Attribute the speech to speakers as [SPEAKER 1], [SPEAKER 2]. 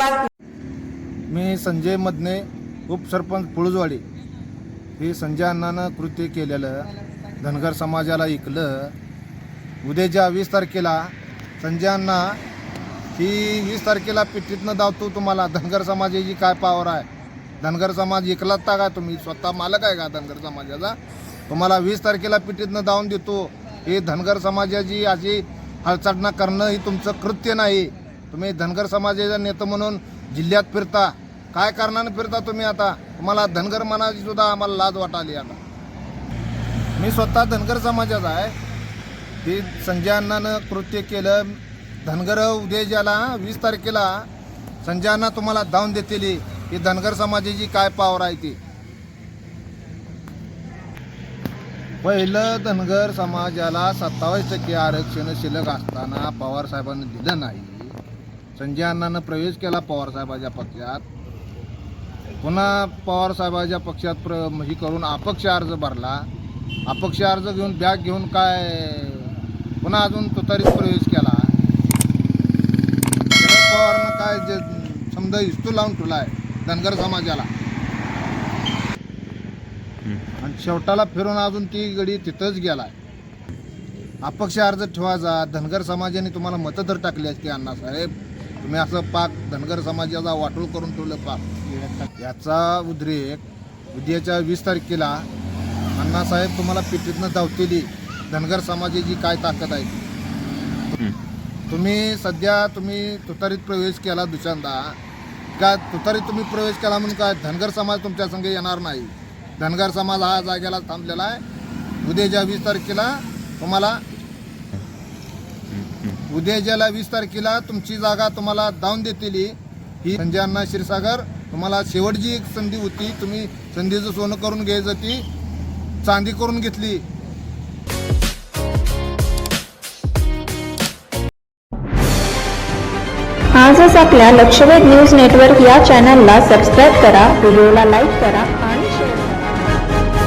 [SPEAKER 1] मी संजय मधने उपसरपंच पुळजवाडी हे संजय अण्णानं कृत्य केलेलं धनगर समाजाला ऐकलं उद्याच्या वीस तारखेला संजय अण्णा ही वीस तारखेला पिठीतनं धावतो तुम्हाला. धनगर समाजाची काय पावर आहे? धनगर समाज ऐकलात का तुम्ही? स्वतः मालक आहे का धनगर समाजाचा? तुम्हाला वीस तारखेला पिठीतनं धावून देतो. हे धनगर समाजाची अशी हालचालना करणं ही तुमचं कृत्य नाही. तुम्ही धनगर समाजाचा नेता म्हणून जिल्ह्यात फिरता काय कारणानं फिरता तुम्ही आता? तुम्हाला धनगर मनाची सुद्धा आम्हाला लाज वाटाली आता. मी स्वतः धनगर समाजाचा आहे. ते संजय अण्णानं कृत्य केलं. धनगर उदय ज्याला वीस तारखेला संजय अण्णा तुम्हाला धावून देतील. ही धनगर समाजाची काय पावर आहे ती? पहिलं धनगर समाजाला सत्तावीस टक्के आरक्षण शिल्लक असताना पवार साहेबांनी दिलं नाही. संजय अण्णानं प्रवेश केला पवार साहेबाच्या पक्षात. पुन्हा पवार साहेबाच्या पक्षात प्र ही करून अपक्ष अर्ज भरला. अपक्ष अर्ज घेऊन बॅग घेऊन काय पुन्हा अजून तुतारीत प्रवेश केला. शरद पवारनं काय जे समजा इस्तू लावून ठेवला आहे धनगर समाजाला. आणि शेवटाला फिरून अजून ती गडी तिथंच गेलाय. अपक्ष अर्ज ठेवायचा धनगर समाजाने तुम्हाला मतं तर टाकली असती अण्णासाहेब तुम्ही असं पाक धनगर समाजाचा वाटोळ करून ठेवलं पाक. याचा उद्रेक उद्याच्या वीस तारखेला अण्णासाहेब तुम्हाला पिठीतनं धावतेली. धनगर समाजाची काय ताकद आहे. तुम्ही सध्या तुम्ही तुतारीत प्रवेश केला दुसऱ्यांदा. का तुतारीत तुम्ही प्रवेश केला म्हणून काय धनगर समाज तुमच्या संग येणार नाही? धनगर समाज हा जागेला थांबलेला आहे. उद्याच्या वीस तारखेला तुम्हाला उद्या ज्याला वीस तारखेला तुमची जागा तुम्हाला दावून देतील ही संजय अण्णा क्षीरसागर. तुम्हाला शेवटची एक संधी होती. तुम्ही संधीचं सोनं करून घ्यायचं ती चांदी करून घेतली.
[SPEAKER 2] आजच आपल्या लक्षवेध न्यूज नेटवर्क या चॅनलला सबस्क्राईब करा व्हिडिओला लाईक करा